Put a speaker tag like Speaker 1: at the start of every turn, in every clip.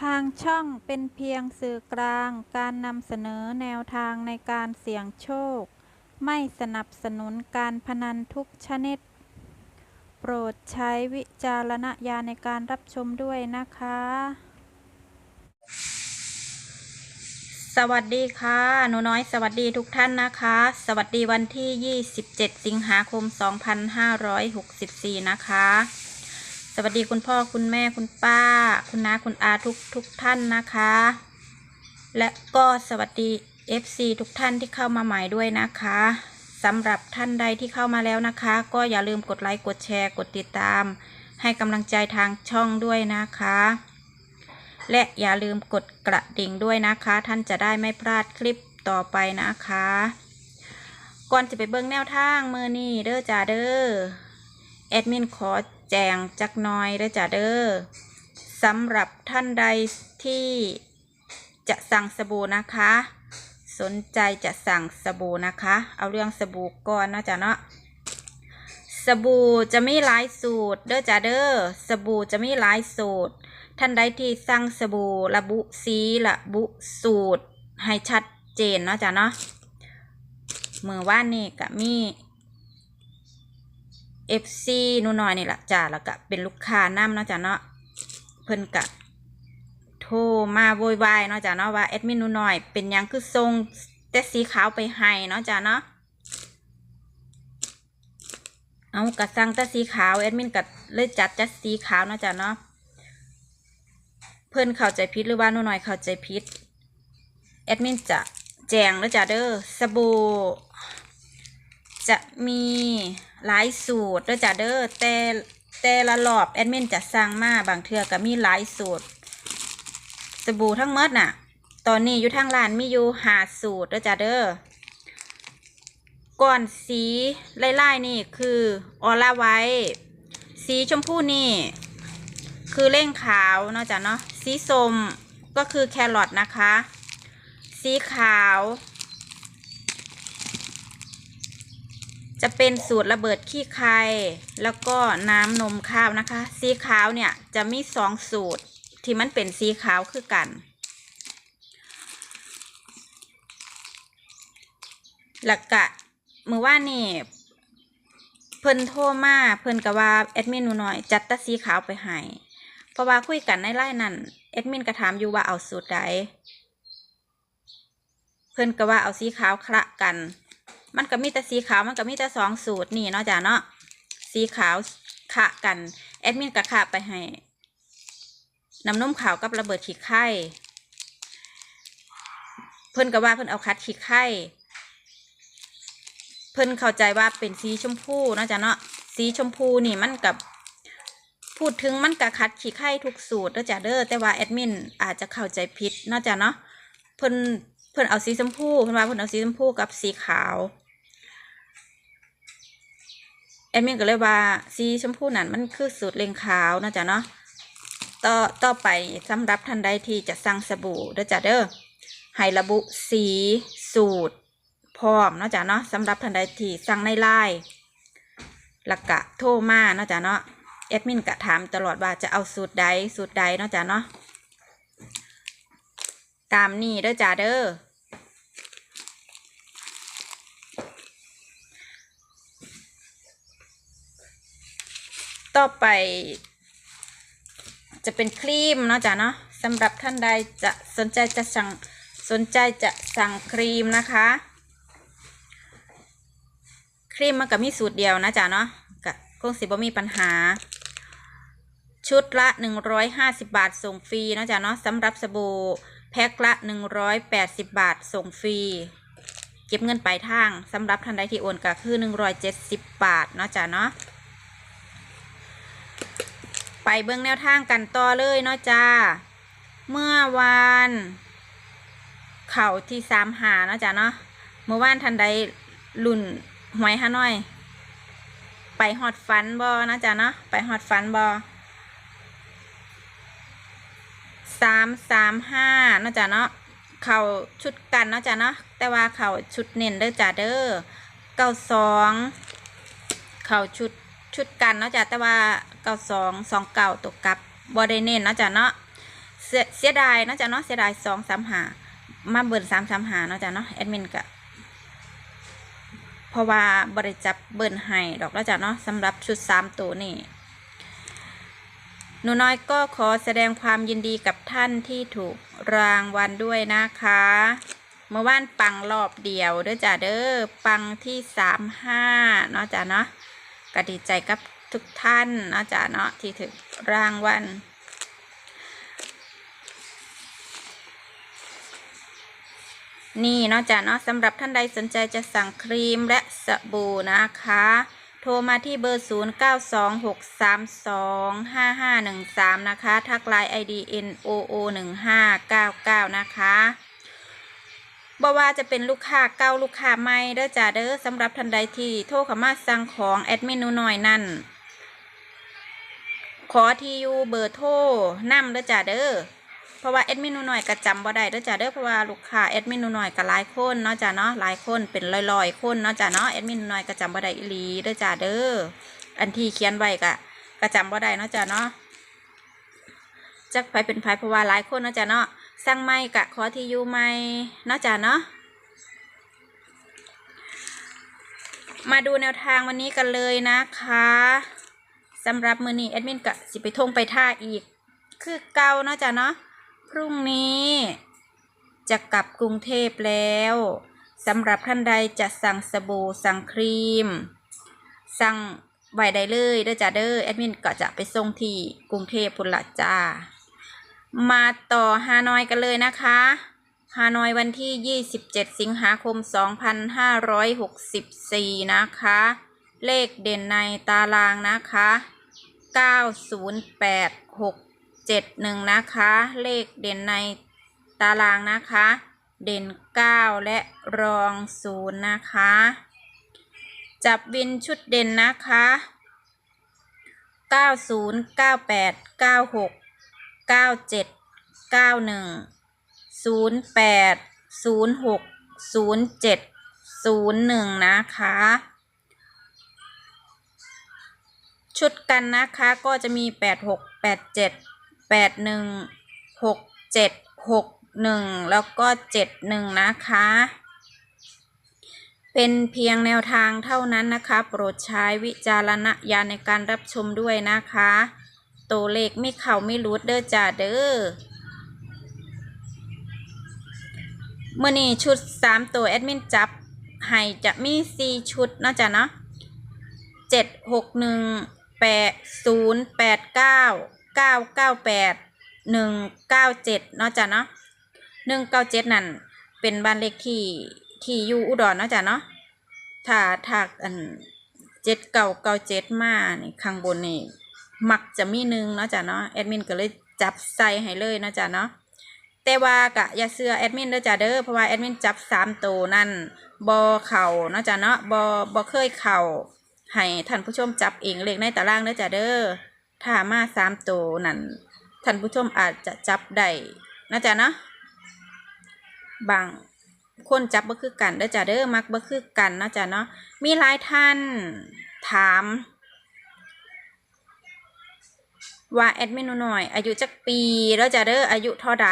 Speaker 1: ทางช่องเป็นเพียงสื่อกลางการนำเสนอแนวทางในการเสี่ยงโชค ไม่สนับสนุนการพนันทุกชนิด โปรดใช้วิจารณญาณในการรับชมด้วยนะคะ
Speaker 2: สวัสดีค่ะ หนูน้อยสวัสดีทุกท่านนะคะ สวัสดีวันที่ 27 สิงหาคม 2564 นะคะ สวัสดีคุณพ่อคุณแม่คุณป้า คุณน้าคุณอาทุกทุกท่านนะคะ และก็สวัสดี FC ทุกท่านที่เข้ามาใหม่ด้วยนะคะสำหรับท่านใดที่เข้ามาแล้วนะคะ ก็อย่าลืมกดไลค์กดแชร์กดติดตาม ให้กำลังใจทางช่องด้วยนะคะ และอย่าลืมกดกระดิ่งด้วยนะคะ ท่านจะได้ไม่พลาดคลิปต่อไปนะคะ ก่อนจะไปเบิ่งแนวทางมือนี่เด้อจ่าเด้อ แอดมินขอแจงจักน่อยเด้อจ่าเด้อสำหรับท่านใดที่จะสั่งสบู่นะคะ สนใจจะสั่งสบู่นะคะ เอาเรื่องสบู่ก่อนนะจ๊ะเนาะสบู่จะมีหลายสูตรเด้อจ้าเด้อสบู่จะมีหลายสูตร ท่านใดที่สั่งสบู่ระบุสีระบุสูตรให้ชัดเจนเนาะจ้ะเนาะมือว่านนี่ก็มี FC หนูน้อยนี่แหละจ้าแล้วก็เป็นลูกค้านำเนาะจ้ะเนาะเพิ่นกะโทรมาโวยวายเนาะจ้ะเนาะว่าแอดมินนูน้อยเป็นยังคือทรงแต่สีขาวไปให้เนาะจ้ะเนาะเอากระสังแต่สีขาวแอดมินกัดเลยจัดจัดสีขาวเนาะจ๊ะเนาะเพื่อนเข้าใจผิดหรือว่านูน่อยเข้าใจผิดแอดมินจะแจงแล้วจ้ะเด้อสบู่ จะมีหลายสูตรแล้วจ้ะเด้อแต่แต่ละรอบแอดมินจะสั่งมาบางเทือก็มีหลายสูตร สบู่ทั้งหมดน่ะ ตอนนี้อยู่ทางร้านมีอยู่หาสูตรแล้วจ้ะเด้อก่อนสีไล่ๆนี่คือออร่าไว้สีชมพูนี่ คือเร่งขาวเนาะจ้ะเนาะสีส้มก็คือแครอทนะคะ สีขาว จะเป็นสูตรระเบิดขี้ไข่แล้วก็น้ำนมข้าวนะคะ สีขาวเนี่ยจะมีสองสูตรที่มันเป็นสีขาวคือกันแล้วก็มือว่านี่เพิ่นโทรมาเพิ่นก็ว่าแอดมินหนูน้อยจัดแตะสีขาวไปให้เพราะว่าคุยกันในไลน์นั่นแอดมินก็ถามอยู่ว่าเอาสูตรใดเพิ่นก็ว่าเอาสีขาวคละกัน มันก็มีแต่สีขาวมันก็มีแต่สองสูตรนี่เนาะจ้ะเนาะสีขาวขะกันแอดมินก็ขะไปให้น้ำนมขาวกับระเบิดขี้ไข่เพิ่นก็ว่าเพิ่นเอาคัดขี้ไข่เพิ่นเข้าใจว่าเป็นสีชมพูเนาะจ๊ะเนาะสีชมพูนี่มันกับพูดถึงมันกะคัดขี้ไข่ทุกสูตรเด้อจ้ะเด้อแต่ว่าแอดมินอาจจะเข้าใจผิดเนาะจ๊ะเนาะเพิ่นเพิ่นเอาสีชมพูเพิ่นว่าเพิ่นเอาสีชมพูกับสีขาว แอดมินก็เลยว่าสีชมพูนั่นมันคือสูตรเลงขาวนะจ๊ะเนาะต่อต่อไปสำหรับท่านใดที่จะสั่งสบู่เด้อจ้ะเด้อให้ระบุสีสูตร พร้อมนะจ้ะเนาะสำหรับท่านใดที่สั่งในไลน์หลักกะโทรมานะจ้ะเนาะแอดมินกะถามตลอดว่าจะเอาสูตรใดสูตรใดนะจ้ะเนาะตามนี่เด้อจ้ะเด้อ ต่อไป จะเป็นครีมเนาะจ้ะเนาะสำหรับท่านใดจะสนใจจะสั่งสนใจจะสั่งครีมนะคะ ครีมมันก็มีสูตรเดียวนะจ๊ะเนาะก็คงสิบ่มีปัญหา ชุดละหนึ่งร้อยห้าสิบบาทส่งฟรีนะจ๊ะเนาะสำหรับสบู่แพ็คละหนึ่งร้อยแปดสิบบาทส่งฟรีเก็บเงินปลายทางสำหรับท่านใดที่โอนก็คือหนึ่งร้อยเจ็ดสิบบาทเนาะจ๊ะเนาะ ไปเบื้องแนวทางกันต่อเลยเนาะจ้า เมื่อวาน เข่าที่สามหาเนาะจ๊ะเนาะ เมื่อวานทันใดลุ่นหวยฮานอย ไปหอดฟันบอนะจ๊ะเนาะ ไปหอดฟันบอสามสามห้าเนาะจ๊ะเนาะ เข่าชุดกันเนาะจ๊ะเนาะ แต่ว่าเข่าชุดเน้นเด้อจ้ะเด้อเก้าสอง เข่าชุด ชุดกันเนาะจ๊ะแต่ว่าเก้าสองสองเก้าตกกับบอดเน้นเนาะจ๊ะเนาะเสียเสียดายเนาะจ้ะเนาะเสียดายสองสามหามาเบิร์นสามสามหาเนาะจ้ะเนาะแอดมินกะเพราะว่าบริจับเบิร์นให้ดอกแล้วจ้ะเนาะสำหรับชุดสามตัวนี่หนูน้อยก็ขอแสดงความยินดีกับท่านที่ถูกรางวัลด้วยนะคะ เมื่อวานปังรอบเดียวเด้อจ้ะเด้อปังที่สามห้าเนาะจ้ะเนาะ ก็ดีใจกับทุกท่านเนาะจ้ะเนาะที่ถูกรางวัลนี่เนาะจ้ะเนาะสำหรับท่านใดสนใจจะสั่งครีมและสบู่นะคะ โทรมาที่เบอร์ 0 9 2 6 3 2 5 5 1 3 นะคะ ทักไลน์ ID NOO 1 5 9 9 นะคะ บ่ว่าจะเป็นลูกค้าเก่าลูกค้าใหม่เด้อจ้าเด้อสำหรับท่านใดที่โทรเข้ามาสั่งของแอดมินูหน่อยนั่นขอที่อยู่เบอร์โทรนำเด้อจ้าเด้อเพราะว่าแอดมินูหน่อยก็จำบ่ได้เด้อจ้ะเด้อเพราะว่าลูกค้าแอดมินูหน่อยก็หลายคนเนาะจ้ะเนาะหลายคนเป็นร้อยๆคนเนาะจ้ะเนาะแอดมินูหน่อยก็จำบ่ได้อีหลีเด้อจ้ะเด้ออันที่เขียนไว้ก็ก็จำบ่ได้เนาะจ้ะเนาะจักไปเป็นไผเพราะว่าหลายคนเนาะจ้ะเนาะ สั่งไม่กะขอที่อยู่ไม่เนาะจ้ะเนาะมาดูแนวทางวันนี้กันเลยนะคะสำหรับมือนี้แอดมินกะสิไปทงไปท่าอีก คือเก่าเนาะจ้ะเนาะพรุ่งนี้จะกลับกรุงเทพแล้วสำหรับท่านใดจะสั่งสบู่สั่งครีม สั่งไว้ได้เลยเด้อจ้าเด้อแอดมินก็จะไปส่งที่กรุงเทพพุ่นละจ้า มาต่อฮานอยกันเลยนะคะฮานอยวันที่ 27 สิงหาคม 2564 นะคะ เลขเด่นในตารางนะคะ 908เจ็ดหนึ่งนะคะ เลขเด่นในตารางนะคะ เด่นเก้าและรองศูนย์นะคะ จับวินชุดเด่นนะคะเก้าศูนย์ เก้าเจ็ดเก้าหนึ่งศูนย์แปดศูนย์หกศูนย์เจ็ดศูนย์หนึ่งนะคะ ชุดกันนะคะก็จะมีแปดหกแปดเจ็ดแปดหนึ่งหกเจ็ดหกหนึ่งแล้วก็เจ็ดหนึ่งนะคะ เป็นเพียงแนวทางเท่านั้นนะคะ โปรดใช้วิจารณญาณในการรับชมด้วยนะคะ ตัวเลขไม่เข่าไม่รูดเด้อจ้าเด้อเมื่อนี้ชุดสามตัวแอดมินจับให้จะมีสี่ชุดเนาะจ้ะเนาะเจ็ดหกหนึ่งแปดศูนย์แปดเก้าเก้าเก้าแปดหนึ่งเก้าเจ็ดเนาะจ้ะเนาะหนึ่งเก้าเจ็ดนั่นเป็นบ้านเลขที่ที่อยู่อุดรเนาะจ้ะเนาะถ้าถ้าอันเจ็ดเก้าเก้าเจ็ดมานี่ข้างบนนี่ มักจะมีหนึ่งเนาะจ้ะเนาะแอดมินก็เลยจับใส่ให้เลยเนาะจ้ะเนาะแต่ว่ากะอย่าเสือแอดมินเด้อจ้ะเด้อเพราะว่าแอดมินจับสามตัวนั่นบอเข่าเนาะจ้ะเนาะบอบอเคยเข่าให้ท่านผู้ชมจับเองเลขในตารางเด้อจ้ะเด้อถ้ามาสามตัวนั่นท่านผู้ชมอาจจะจับได้นะจ๊ะเนาะบางคนจับบ่คือกันเด้อจ้ะเด้อมักบ่คือกันนะจ๊ะเนาะมีหลายท่านถาม ว่าแอดมินหนูหน่อย อายุจักปีแล้วจะเด้ออายุเท่าใด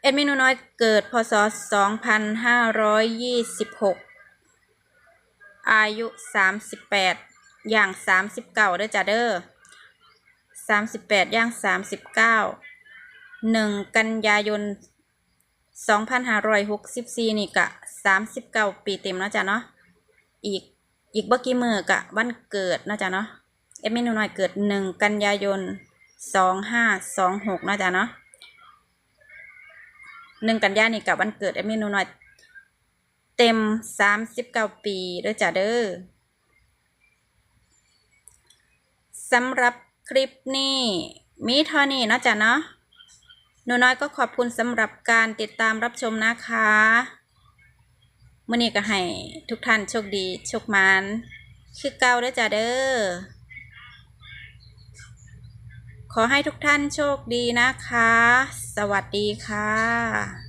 Speaker 2: แอดมินหนูน้อยเกิดพศ 2526 อายุ 38 อย่าง 39เด้อจ้ะเด้อ38 ย่าง 39 1 กันยายน 2564 นี่กะ 39 ปีเต็มเนาะจ้ะเนาะ อีก อีกบ่กี่มือกะวันเกิดเนาะจ้ะเนาะ เอมเมนูหน่อยเกิด1กันยายน2526เนาะจ้ะเนาะ1กันยานี่กับวันเกิดเอมเมนูหน่อยเต็ม39ปีเด้อจ้ะเด้อสำหรับคลิปนี้มีเท่านี้เนาะจ๊ะเนาะหนูน้อยก็ขอบคุณสำหรับการติดตามรับชมนะคะมื่อนี้ก็ให้ทุกท่านโชคดีโชคมันคือเก่าเด้อจ้ะเด้อ ขอให้ทุกท่านโชคดีนะคะ สวัสดีค่ะ